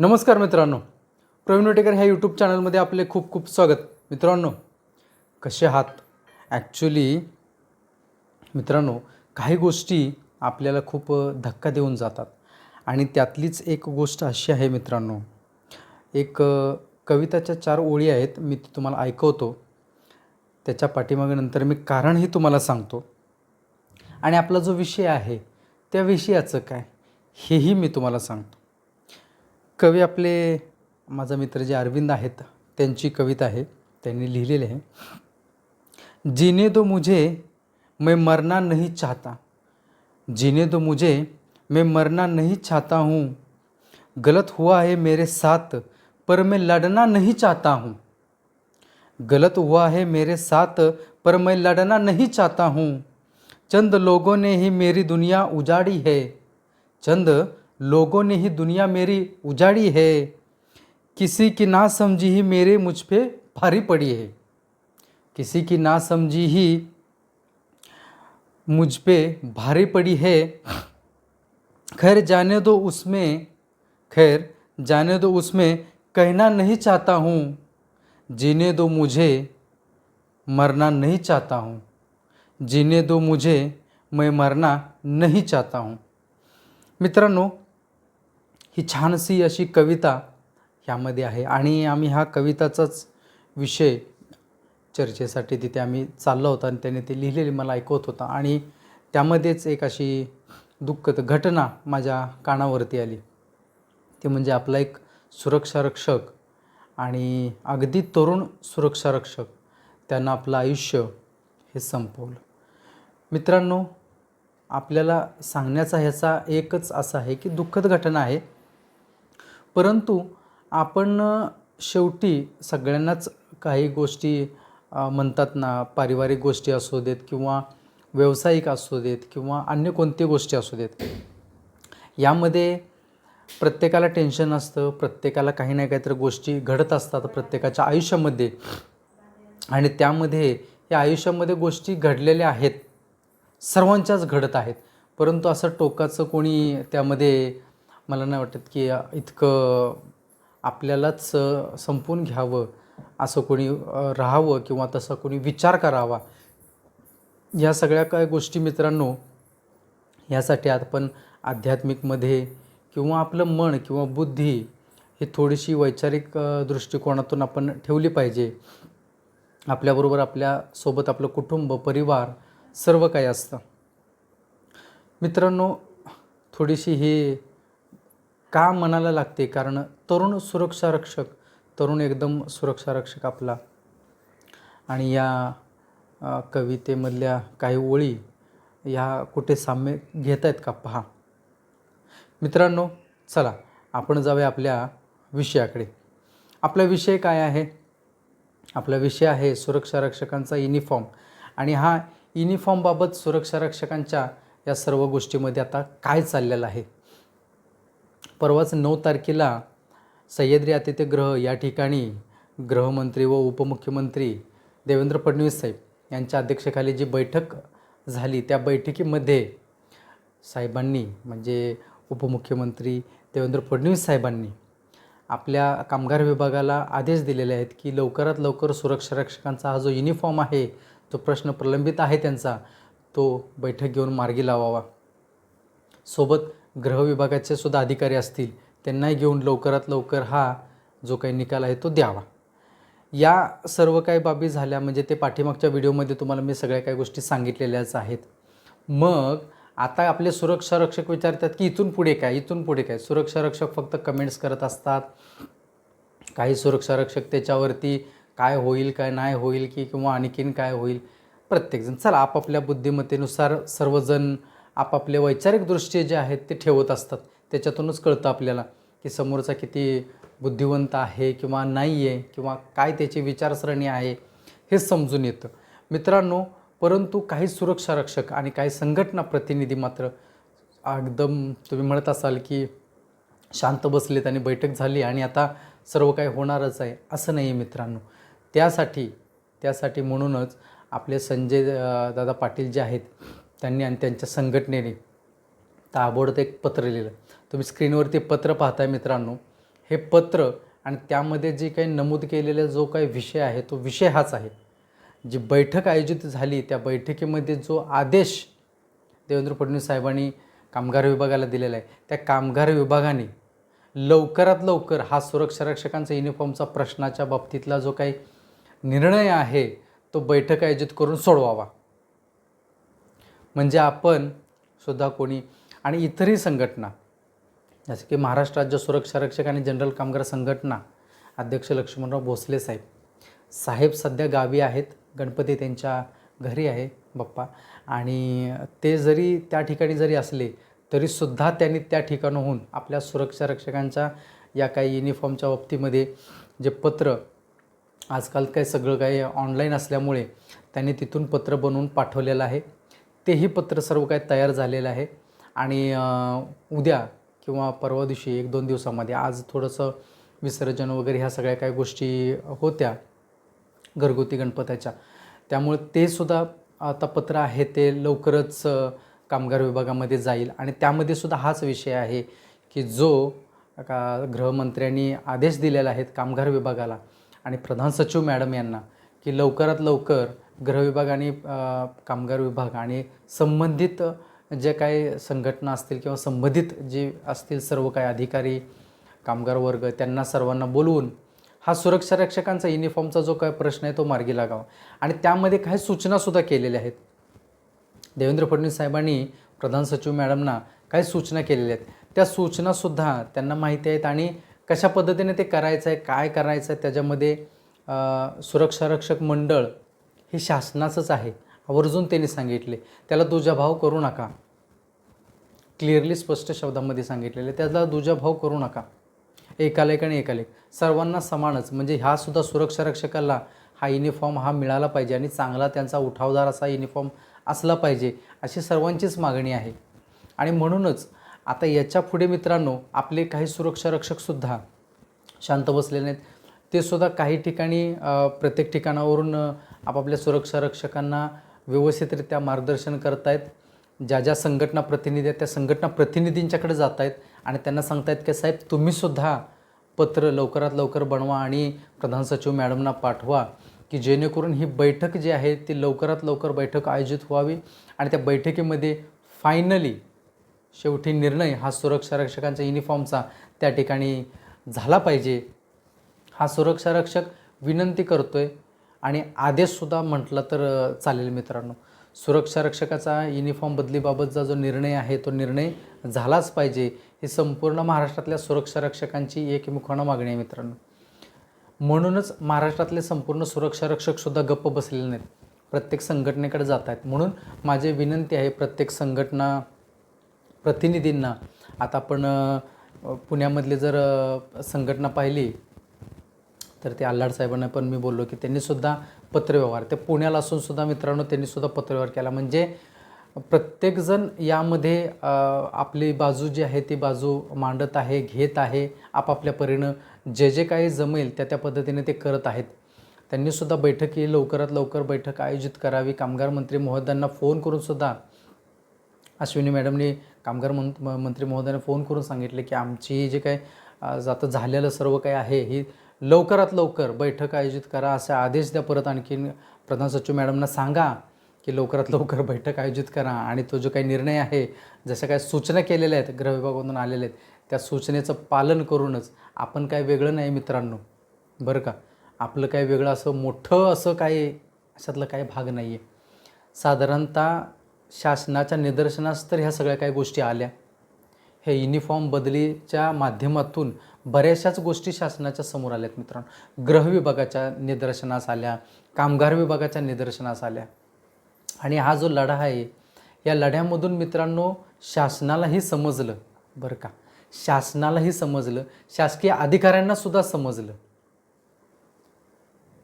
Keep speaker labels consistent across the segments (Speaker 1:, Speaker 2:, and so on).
Speaker 1: नमस्कार मित्रांनो. प्रवीण वटेकर ह्या यूट्यूब चॅनलमध्ये आपले खूप खूप स्वागत. मित्रांनो कसे आहात? ॲक्च्युली मित्रांनो काही गोष्टी आपल्याला खूप धक्का देऊन जातात. आणि त्यातलीच एक गोष्ट अशी आहे मित्रांनो. एक कविताच्या चार ओळी आहेत मी ती तुम्हाला ऐकवतो. त्याच्या पाठीमागे नंतर मी कारणही तुम्हाला सांगतो. आणि आपला जो विषय आहे त्या विषयाचं काय हेही मी तुम्हाला सांगतो. कवी आपले माझा मित्र जे अरविंद आहेत त्यांची कविता आहे त्यांनी लिहिलेली आहे. जीने दो मुझे मैं मरना नहीं चाहता. जीने दो मुझे मैं मरना नहीं चाहता हूँ. गलत हुआ है मेरे साथ पर मैं लड़ना नहीं चाहता हूँ. गलत हुआ है मेरे साथ पर मैं लड़ना नहीं चाहता हूँ. चंद लोगों ने ही मेरी दुनिया उजाड़ी है. चंद लोगों ने ही दुनिया मेरी उजाड़ी है। किसी की ना समझी ही मेरे मुझ पे भारी पड़ी है। किसी की ना समझी ही मुझ पे भारी पड़ी है। खैर, जाने दो उसमें, खैर, जाने दो उसमें, कहना नहीं चाहता हूँ। जीने दो मुझे, मरना नहीं चाहता हूँ। जीने दो मुझे, मैं मरना नहीं चाहता हूँ। मित्रांनो ही छानशी अशी कविता ह्यामध्ये आहे. आणि आम्ही हा कविताचाच विषय चर्चेसाठी तिथे आम्ही चाललो होता आणि त्याने ते लिहिलेली मला ऐकवत होता. आणि त्यामध्येच एक अशी दुःखद घटना माझ्या कानावरती आली. ती म्हणजे आपला एक सुरक्षारक्षक आणि अगदी तरुण सुरक्षारक्षक त्यांना आपलं आयुष्य हे संपवलं. मित्रांनो आपल्याला सांगण्याचा ह्याचा एकच असा आहे की दुःखद घटना आहे. परंतु आपण शेवटी सगळ्यांनाच काही गोष्टी म्हणतात ना पारिवारिक गोष्टी असू देत किंवा व्यावसायिक असू देत किंवा अन्य कोणत्या गोष्टी असू देत यामध्ये प्रत्येकाला टेन्शन असतं प्रत्येकाला काही ना काहीतरी गोष्टी घडत असतात प्रत्येकाच्या आयुष्यामध्ये आणि त्यामध्ये या आयुष्यामध्ये गोष्टी घडलेल्या आहेत सर्वांच्याच घडत आहेत. परंतु असं टोकाचं कोणी त्यामध्ये मला नाही वाटत की इतकं आपल्यालाच संपून घ्यावं असं कोणी राहावं किंवा तसा कोणी विचार करावा. या सगळ्या काय गोष्टी मित्रांनो यासाठी आपण आध्यात्मिकमध्ये किंवा आपलं मन किंवा बुद्धी ही थोडीशी वैचारिक दृष्टिकोनातून आपण ठेवली पाहिजे. आपल्याबरोबर आपल्यासोबत आपलं कुटुंब परिवार सर्व काही असतं. मित्रांनो थोडीशी ही का मनाला लागते? कारण तरुण सुरक्षा रक्षक तरुण एकदम सुरक्षा रक्षक आपला. आणि या कवितेमधल्या काही ओळी ह्या कुठे साम्य घेत आहेत का? पहा. मित्रांनो चला आपण जाऊया आपल्या विषयाकडे. आपला विषय काय आहे? आपला विषय आहे सुरक्षा रक्षकांचा युनिफॉर्म आणि हा युनिफॉर्मबाबत सुरक्षा रक्षकांच्या या सर्व गोष्टीमध्ये आता काय चाललेलं आहे? परवाच नऊ तारखेला सह्याद्री आतिथ्यगृह या ठिकाणी गृहमंत्री व उपमुख्यमंत्री देवेंद्र फडणवीस साहेब यांच्या अध्यक्षतेखाली जी बैठक झाली त्या बैठकीमध्ये साहेबांनी म्हणजे उपमुख्यमंत्री देवेंद्र फडणवीस साहेबांनी आपल्या कामगार विभागाला आदेश दिलेले आहेत की लवकरात लवकर सुरक्षा रक्षकांचा हा जो युनिफॉर्म आहे तो प्रश्न प्रलंबित आहे त्यांचा तो बैठक घेऊन मार्गी लावावा. सोबत गृहविभागाचे सुद्धा अधिकारी असतील त्यांनाही घेऊन लवकरात लवकर हा जो काही निकाल आहे तो द्यावा. या सर्व काही बाबी झाल्या म्हणजे ते पाठीमागच्या व्हिडिओमध्ये तुम्हाला मी सगळ्या काही गोष्टी सांगितलेल्याच आहेत. मग आता आपले सुरक्षा रक्षक विचारतात की इथून पुढे काय इथून पुढे काय? सुरक्षा रक्षक फक्त कमेंट्स करत असतात. काही सुरक्षा रक्षक त्याच्यावरती काय होईल काय नाही होईल की किंवा आणखीन काय होईल? प्रत्येकजण चला आपापल्या बुद्धिमत्तेनुसार सर्वजण आपापले वैचारिक दृष्टी जे आहेत ते ठेवत असतात. त्याच्यातूनच कळतं आपल्याला की समोरचा किती बुद्धिवंत आहे किंवा नाही आहे किंवा काय त्याची विचारसरणी आहे हे समजून येतं. मित्रांनो परंतु काही सुरक्षा रक्षक आणि काही संघटना प्रतिनिधी मात्र एकदम तुम्ही म्हणत असाल की शांत बसलेत आणि बैठक झाली आणि आता सर्व काही होणारच आहे असं नाही आहे मित्रांनो. त्यासाठी त्यासाठी म्हणूनच आपले संजय दादा पाटील जे आहेत त्यांनी आणि त्यांच्या संघटनेने ताबडतोब एक पत्र लिहिलं. तुम्ही स्क्रीनवरती पत्र पाहताय मित्रांनो. हे पत्र आणि त्यामध्ये जे काही नमूद केलेला जो काही विषय आहे तो विषय हाच आहे. जी बैठक आयोजित झाली त्या बैठकीमध्ये जो आदेश देवेंद्र फडणवीस साहेबांनी कामगार विभागाला दिलेला आहे त्या कामगार विभागाने लवकरात लवकर हा सुरक्षा रक्षकांचा युनिफॉर्मचा प्रश्नाच्या बाबतीतला जो काही निर्णय आहे तो बैठक आयोजित करून सोडवावा. म्हणजे आपण सुद्धा कोणी आणि इतरही संघटना जसं की महाराष्ट्र राज्य सुरक्षा रक्षक आणि जनरल कामगार संघटना अध्यक्ष लक्ष्मणराव भोसले साहेब. साहेब सध्या गावी आहेत गणपती त्यांच्या घरी आहे बाप्पा. आणि ते जरी त्या ठिकाणी जरी असले तरीसुद्धा त्यांनी त्या ठिकाणाहून आपल्या सुरक्षा रक्षकांच्या या काही युनिफॉर्मच्या बाबतीमध्ये जे पत्र आजकाल काय सगळं काही ऑनलाईन असल्यामुळे त्यांनी तिथून पत्र बनवून पाठवलेलं आहे. तेही पत्र सर्व काही तयार झालेलं आहे. आणि उद्या किंवा परवा दिवशी एक दोन दिवसामध्ये आज थोडंसं विसर्जन वगैरे ह्या सगळ्या काही गोष्टी होत्या घरगुती गणपत्याच्या. त्यामुळे ते सुद्धा आता पत्र आहे ते लवकरच कामगार विभागामध्ये जाईल. आणि त्यामध्ये सुद्धा हाच विषय आहे की जो का गृहमंत्र्यांनी आदेश दिलेला आहेत कामगार विभागाला आणि प्रधान सचिव मॅडम यांना की लवकरात लवकर गृहविभाग आणि कामगार विभाग आणि संबंधित जे काही संघटना असतील किंवा संबंधित जे असतील सर्व काही अधिकारी कामगार वर्ग त्यांना सर्वांना बोलवून हा सुरक्षा रक्षकांचा युनिफॉर्मचा जो काय प्रश्न आहे तो मार्गी लागावा. आणि त्यामध्ये काही सूचनासुद्धा केलेल्या आहेत. देवेंद्र फडणवीस साहेबांनी प्रधान सचिव मॅडमना काही सूचना केलेल्या आहेत. त्या सूचनासुद्धा त्यांना माहिती आहेत आणि कशा पद्धतीने ते करायचं आहे काय करायचं आहे त्याच्यामध्ये सुरक्षारक्षक सुरक्षा रक्षक मंडळ हे शासनाचंच आहे. आवर्जून त्यांनी सांगितले. त्याला दुजाभाव करू नका. क्लिअरली स्पष्ट शब्दामध्ये सांगितलेले. त्याला दुजाभाव करू नका. एकालेक आणि एकालेक सर्वांना समानच. म्हणजे ह्या सुद्धा सुरक्षा रक्षकाला हा युनिफॉर्म हा मिळाला पाहिजे आणि चांगला त्यांचा उठावदार असा युनिफॉर्म असला पाहिजे अशी सर्वांचीच मागणी आहे. आणि म्हणूनच आता याच्यापुढे मित्रांनो आपले काही सुरक्षा रक्षकसुद्धा शांत बसलेले नाहीत ते सुद्धा काही ठिकाणी प्रत्येक ठिकाणावरून आपापल्या सुरक्षा रक्षकांना व्यवस्थितरित्या मार्गदर्शन करतायत. ज्या ज्या संघटना प्रतिनिधी आहेत त्या संघटना प्रतिनिधींच्याकडे जात आहेत आणि त्यांना सांगतायत की साहेब तुम्हीसुद्धा पत्र लवकरात लवकर बनवा आणि प्रधान सचिव मॅडमना पाठवा की जेणेकरून ही बैठक जी आहे ती लवकरात लवकर बैठक आयोजित व्हावी आणि त्या बैठकीमध्ये फायनली शेवटी निर्णय हा सुरक्षा रक्षकांच्या युनिफॉर्मचा त्या ठिकाणी झाला पाहिजे. हा सुरक्षा रक्षक विनंती करतो आहे आणि आदेशसुद्धा म्हटलं तर चालेल मित्रांनो. सुरक्षा रक्षकाचा युनिफॉर्म बदलीबाबतचा जो निर्णय आहे तो निर्णय झालाच पाहिजे. ही संपूर्ण महाराष्ट्रातल्या सुरक्षा रक्षकांची एकमुखानं मागणी आहे मित्रांनो. म्हणूनच महाराष्ट्रातले संपूर्ण सुरक्षा रक्षकसुद्धा गप्प बसलेले नाहीत. प्रत्येक संघटनेकडे जात आहेत. म्हणून माझी विनंती आहे प्रत्येक संघटना प्रतिनिधींना आता आपण पुण्यामधली जर संघटना पाहिली तर ते आल्हाड साहेबांना पण मी बोललो की त्यांनीसुद्धा पत्रव्यवहार ते पुण्याला असून सुद्धा मित्रांनो त्यांनीसुद्धा पत्रव्यवहार केला. म्हणजे प्रत्येकजण यामध्ये आपली बाजू जी आहे ती बाजू मांडत आहे घेत आहे आपापल्या परीनं जे जे काही जमेल त्या त्या पद्धतीने ते करत आहेत. त्यांनीसुद्धा बैठकी लवकरात लवकर बैठक आयोजित करावी. कामगार मंत्री महोदयांना फोन करूनसुद्धा अश्विनी मॅडमनी कामगार मं म- मंत्री महोदयांना फोन करून सांगितले की आमची जे काही आता जातं झालेलं सर्व काही आहे ही लवकरात लवकर बैठक आयोजित करा असे आदेश द्या. परत आणखीन प्रधान सचिव मॅडमना सांगा की लवकरात लवकर बैठक आयोजित करा. आणि तो जो काही निर्णय आहे जशा काही सूचना केलेल्या आहेत गृह विभागामधून आलेल्या आहेत त्या सूचनेचं पालन करूनच आपण काय वेगळं नाही मित्रांनो. बरं का? आपलं काय वेगळं असं मोठं असं काही अशातलं काही भाग नाही आहे साधारणतः शासनाच्या निदर्शनास तर ह्या सगळ्या काही गोष्टी आल्या. हे युनिफॉर्म बदलीच्या माध्यमातून बऱ्याचशाच गोष्टी शासनाच्या समोर आल्यात मित्रांनो. ग्रह विभागाच्या निदर्शनास आल्या कामगार विभागाच्या निदर्शनास आल्या. आणि हा जो लढा आहे या लढ्यामधून मित्रांनो शासनालाही समजलं बरं का. शासनालाही समजलं शासकीय अधिकाऱ्यांना सुद्धा समजलं.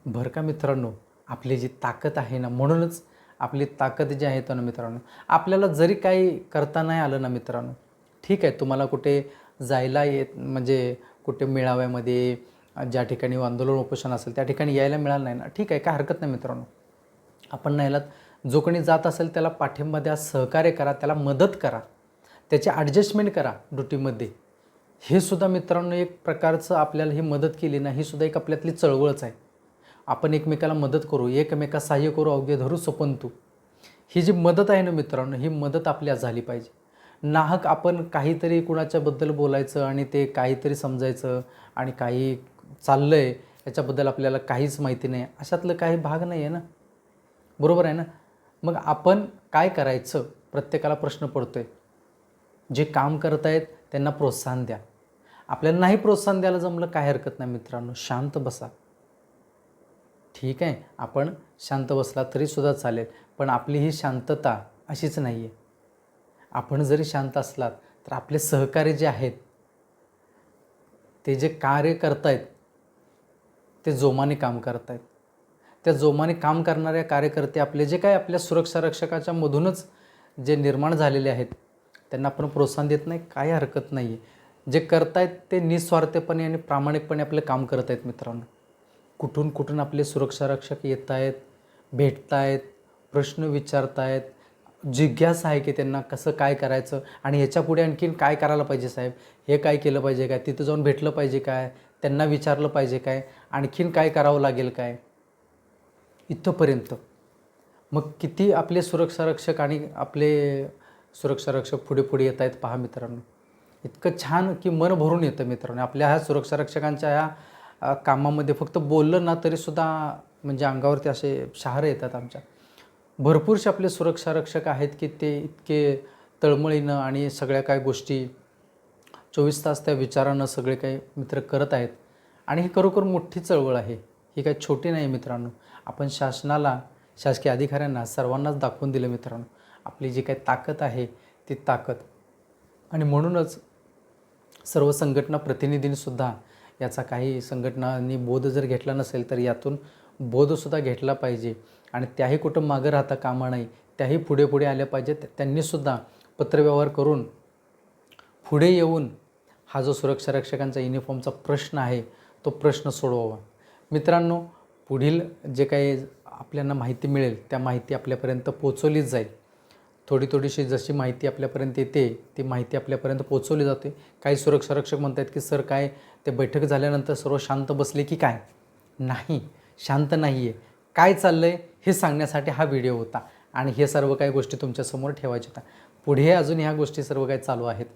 Speaker 1: बरं का मित्रांनो आपली जी ताकद आहे ना म्हणूनच आपली ताकद जी आहे ना मित्रांनो आपल्याला जरी काही करता नाही आलं ना मित्रांनो ठीक आहे तुम्हाला कुठे जायला येत म्हणजे कुठे मेळाव्यामध्ये ज्या ठिकाणी आंदोलन उपोषण असेल त्या ठिकाणी यायला मिळालं नाही ना. ठीक आहे काय हरकत नाही मित्रांनो. आपण नाहीलात जो कोणी जात असेल त्याला पाठिंबा द्या सहकार्य करा त्याला मदत करा त्याची ॲडजस्टमेंट करा ड्युटीमध्ये. हे सुद्धा मित्रांनो एक प्रकारचं आपल्याला ही मदत केली ना ही सुद्धा एक आपल्यातली चळवळच आहे. आपण एकमेकाला मदत करू एकमेका सहाय्य करू अवघे धरू सपंतू. ही जी मदत आहे ना मित्रांनो ही मदत आपल्या झाली पाहिजे. नाहक आपण काहीतरी कुणाच्याबद्दल बोलायचं आणि ते काहीतरी समजायचं आणि काही चाललं आहे याच्याबद्दल आपल्याला काहीच माहिती नाही. अशातलं काही भाग नाही आहे ना? बरोबर आहे ना? मग आपण काय करायचं? प्रत्येकाला प्रश्न पडतो आहे जे काम करत आहेत त्यांना प्रोत्साहन द्या. आपल्याला नाही प्रोत्साहन द्यायला जमलं काय हरकत नाही मित्रांनो. शांत बसा. ठीक आहे? आपण शांत बसला तरीसुद्धा चालेल. पण आपली ही शांतता अशीच नाही आहे आपण जरी शांत असलात तर आपले सहकारी जे आहेत ते जे कार्य करतायत ते जोमाने काम करतायत. त्या जोमाने काम करणाऱ्या कार्यकर्ते आपले जे काय आपल्या सुरक्षा रक्षकाच्या मधूनच जे निर्माण झालेले आहेत त्यांना आपण प्रोत्साहन देत नाही काही हरकत नाही आहे जे करतायत ते निस्वार्थपणे आणि प्रामाणिकपणे आपलं काम करत आहेत मित्रांनो. कुठून कुठून आपले सुरक्षा रक्षक येत आहेत भेटत आहेत प्रश्न विचारत आहेत जिज्ञासा आहे की त्यांना कसं काय करायचं आणि ह्याच्यापुढे आणखीन काय करायला पाहिजे साहेब? हे काय केलं पाहिजे काय? तिथं जाऊन भेटलं पाहिजे काय? त्यांना विचारलं पाहिजे काय? आणखीन काय करावं लागेल काय? इथंपर्यंत. मग किती आपले सुरक्षारक्षक आणि आपले सुरक्षारक्षक पुढे पुढे येत आहेत पहा मित्रांनो. इतकं छान की मन भरून येतं मित्रांनो. आपल्या ह्या सुरक्षारक्षकांच्या ह्या कामामध्ये फक्त बोललं ना तरीसुद्धा म्हणजे अंगावरती असे शहारे येतात आमच्या. भरपूरसे आपले सुरक्षा रक्षक आहेत की ते इतके तळमळीनं आणि सगळ्या काय गोष्टी चोवीस तास त्या विचारानं सगळे काही मित्र करत आहेत. आणि ही खरोखर मोठी चळवळ आहे. ही काही छोटी नाही मित्रांनो. आपण शासनाला शासकीय अधिकाऱ्यांना सर्वांनाच दाखवून दिलं मित्रांनो. आपली जी काही ताकद आहे ती ताकद. आणि म्हणूनच सर्व संघटना प्रतिनिधींनीसुद्धा याचा काही संघटनांनी बोध जर घेतला नसेल तर यातून बोधसुद्धा घेतला पाहिजे आणि त्याही कुठं मागं राहता कामा नाही त्याही पुढे पुढे आल्या पाहिजेत त्यांनीसुद्धा पत्रव्यवहार करून पुढे येऊन हा जो सुरक्षा रक्षकांचा युनिफॉर्मचा प्रश्न आहे तो प्रश्न सोडवावा. मित्रांनो पुढील जे काही आपल्याला माहिती मिळेल त्या माहिती आपल्यापर्यंत पोचवलीच जाईल. थोडी थोडीशी जशी माहिती आपल्यापर्यंत येते ती माहिती आपल्यापर्यंत पोचवली जाते. काही सुरक्षा रक्षक म्हणतात की सर काय ते बैठक झाल्यानंतर सर्व शांत बसले की काय? नाही. शांत नाही आहे काय चाललं आहे हे सांगण्यासाठी हा व्हिडिओ होता. आणि हे सर्व काही गोष्टी तुमच्यासमोर ठेवायच्या होत्या. पुढे अजून ह्या गोष्टी सर्व काही चालू आहेत.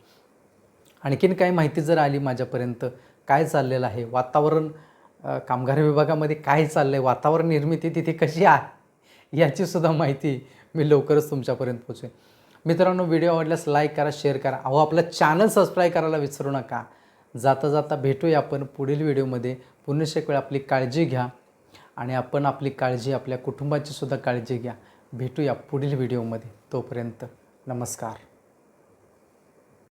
Speaker 1: आणखीन काही माहिती जर आली माझ्यापर्यंत काय चाललेलं आहे वातावरण कामगार विभागामध्ये काय चाललं आहे वातावरण निर्मिती तिथे कशी आहे याचीसुद्धा माहिती मी लवकरच तुमच्यापर्यंत पोचवेन मित्रांनो व्हिडिओ आवडल्यास लाईक करा शेअर करा. अहो आपला चॅनल सबस्क्राईब करायला विसरू नका. जाता जाता भेटूया आपण पुढील व्हिडिओमध्ये. पुन्हा एक वेळ आपली काळजी घ्या. आणि आपण आपली काळजी आपल्या कुटुंबाची सुद्धा काळजी घ्या. भेटूया पुढील व्हिडिओमध्ये. तोपर्यंत नमस्कार.